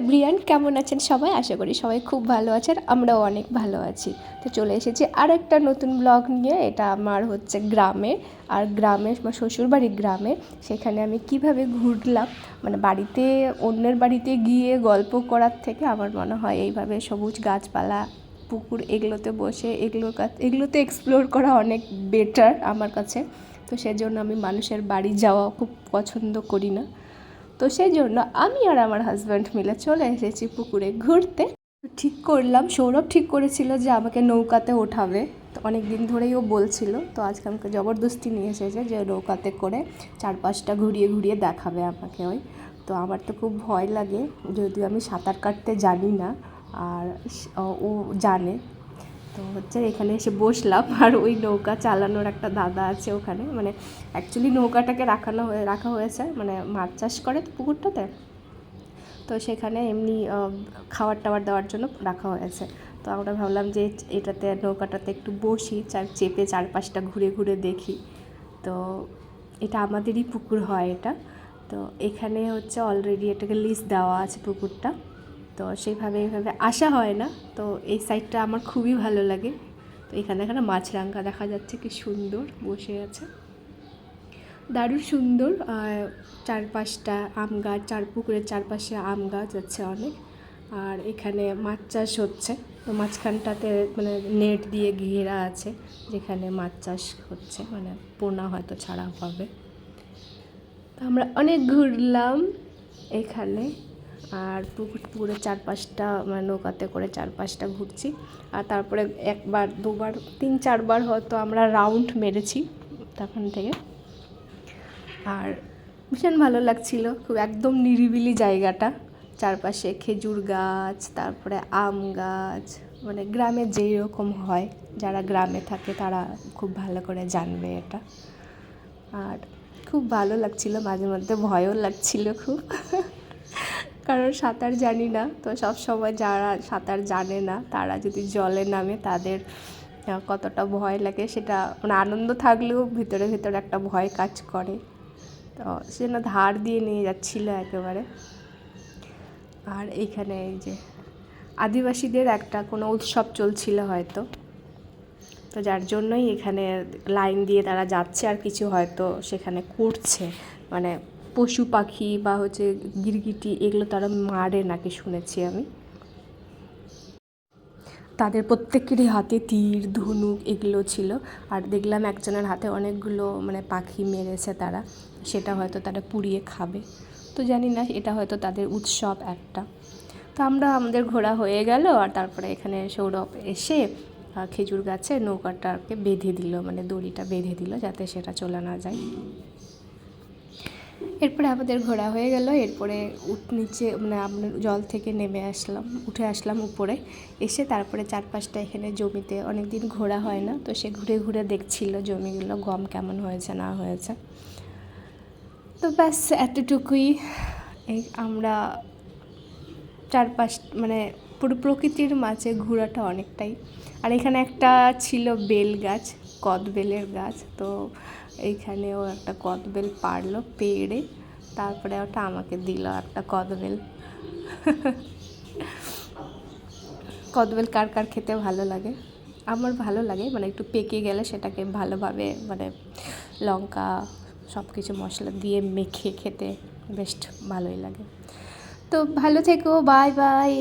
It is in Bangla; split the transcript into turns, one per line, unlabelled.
এভরিয়ান, কেমন আছেন সবাই? আশা করি সবাই খুব ভালো আছেন, আমরাও অনেক ভালো আছি। তো চলে এসেছি আর একটা নতুন ব্লগ নিয়ে, এটা আমার হচ্ছে গ্রামে, আর গ্রামে, আমার শ্বশুরবাড়ি গ্রামে। সেখানে আমি কীভাবে ঘুরলাম মানে বাড়িতে, অন্যের বাড়িতে গিয়ে গল্প করার থেকে আমার মনে হয় এইভাবে সবুজ গাছপালা, পুকুর, এগুলোতে বসে, এগুলোর কাছ এগুলোতে এক্সপ্লোর করা অনেক বেটার আমার কাছে। তো সেজন্য আমি মানুষের বাড়ি যাওয়া খুব পছন্দ করি না। তো সেই জন্য আমি আর আমার হাজব্যান্ড মিলে চলে এসেছি পুকুরে ঘুরতে। ঠিক করলাম, সৌরভ ঠিক করেছিল যে আমাকে নৌকাতে ওঠাবে। তো অনেক দিন ধরেই ও বলছিল, তো আজকে আমাকে জবরদস্তি নিয়ে এসেছে যে নৌকাতে করে চারপাশটা ঘুরিয়ে ঘুরিয়ে দেখাবে আমাকে ওই। তো আমার তো খুব ভয় লাগে, যদিও আমি সাঁতার কাটতে জানি না, আর ও জানে তো হচ্ছে এখানে এসে বসলাম আর ওই নৌকা চালানোর একটা দাদা আছে ওখানে। মানে অ্যাকচুয়ালি নৌকাটাকে রাখানো হয়ে, রাখা হয়েছে। মানে মাছ চাষ করে তো পুকুরটাতে। তো সেখানে এমনি খাবার টাবার দেওয়ার জন্য রাখা হয়েছে। তো আমরা ভাবলাম যে এটাতে, নৌকাটাতে একটু বসি, চার, চেপে চারপাশটা ঘুরে ঘুরে দেখি। তো এটা আমাদেরই পুকুর হয় এটা। তো এখানে হচ্ছে অলরেডি এটাকে লিস্ট দেওয়া আছে পুকুরটা। তো সেইভাবে এইভাবে আসা হয় না। তো এই সাইডটা আমার খুবই ভালো লাগে। তো এখানে এখানে মাছরাঙ্গা দেখা যাচ্ছে, কি সুন্দর বসে আছে। দারুণ সুন্দর চারপাশটা আম গাছ, চার পুকুরের চারপাশে আম গাছ আছে অনেক। আর এখানে মাছ চাষ হচ্ছে। তো মাঝখানটাতে মানে নেট দিয়ে ঘেরা আছে, যেখানে মাছ চাষ হচ্ছে। মানে পোনা হয়তো ছাড়া হবে। তো আমরা অনেক ঘুরলাম এখানে। আর পুকুর পুকুরের চারপাশটা মানে নৌকাতে করে চারপাশটা ঘুরছি। আর তারপরে একবার, দুবার, তিন, চারবার হয়তো আমরা রাউন্ড মেরেছি তখন থেকে। আর ভীষণ ভালো লাগছিল, খুব একদম নিরিবিলি জায়গাটা। চারপাশে খেজুর গাছ, তারপরে আম গাছ মানে গ্রামে যেই রকম হয়, যারা গ্রামে থাকে তারা খুব ভালো করে জানবে এটা। আর খুব ভালো লাগছিল, মাঝে মধ্যে ভয়ও লাগছিল খুব। কারণ সাঁতার জানি না। তো সব সময় যারা সাঁতার জানে না, তারা যদি জলে নামে তাদের কতটা ভয় লাগে সেটা মানে আনন্দ থাকলেও ভিতরে ভিতরে একটা ভয় কাজ করে। তো সেজন্য ধার দিয়ে নিয়ে যাচ্ছিল একেবারে। আর এইখানে এই যে আদিবাসীদের একটা কোনো উৎসব চলছিল হয়তো। তো যার জন্যই এখানে লাইন দিয়ে তারা যাচ্ছে আর কিছু হয়তো সেখানে করছে। মানে পশু পাখি বা হচ্ছে গিরগিটি, এগুলো তারা মারে নাকি শুনেছি আমি। তাদের প্রত্যেকেরই হাতে তীর, ধনুক এগুলো ছিল। আর দেখলাম একজনের হাতে অনেকগুলো মানে পাখি মেরেছে তারা। সেটা হয়তো তারা পুড়িয়ে খাবে। তো জানি না, এটা হয়তো তাদের উৎসব একটা। তো আমরা, আমাদের ঘোরা হয়ে গেল আর তারপরে এখানে সৌরভ এসে খেজুর গাছে নৌকাটাকে বেঁধে দিল মানে দড়িটা বেঁধে দিল যাতে সেটা চলে না যায়। এরপরে আমাদের ঘোরা হয়ে গেল, এরপরে উঠ নিচে মানে আমরা জল থেকে নেমে আসলাম, উঠে আসলাম উপরে, এসে তারপরে চারপাশটা এখানে জমিতে অনেক দিন ঘোরা হয় না, তো সে ঘুরে ঘুরে দেখছিল জমিগুলো, গম কেমন হয়েছে, না হয়েছে। তো ব্যাস, এতটুকুই। আমরা চারপাশ মানে পুরো প্রকৃতির মাঝে ঘোরাটা অনেকটাই। আর এখানে একটা ছিল বেল গাছ, কদবেলের গাছ, তো এইখানেও একটা কদবেল পারল পেড়ে, তারপরে ওটা আমাকে দিল একটা কদবেল। কদবেল কার কার খেতে ভালো লাগে? আমার ভালো লাগে মানে একটু পেকে গেলে সেটাকে ভালোভাবে মানে লঙ্কা সব কিছু মশলা দিয়ে মেখে খেতে বেশ ভালোই লাগে। তো ভালো থেকো, বাই বাই।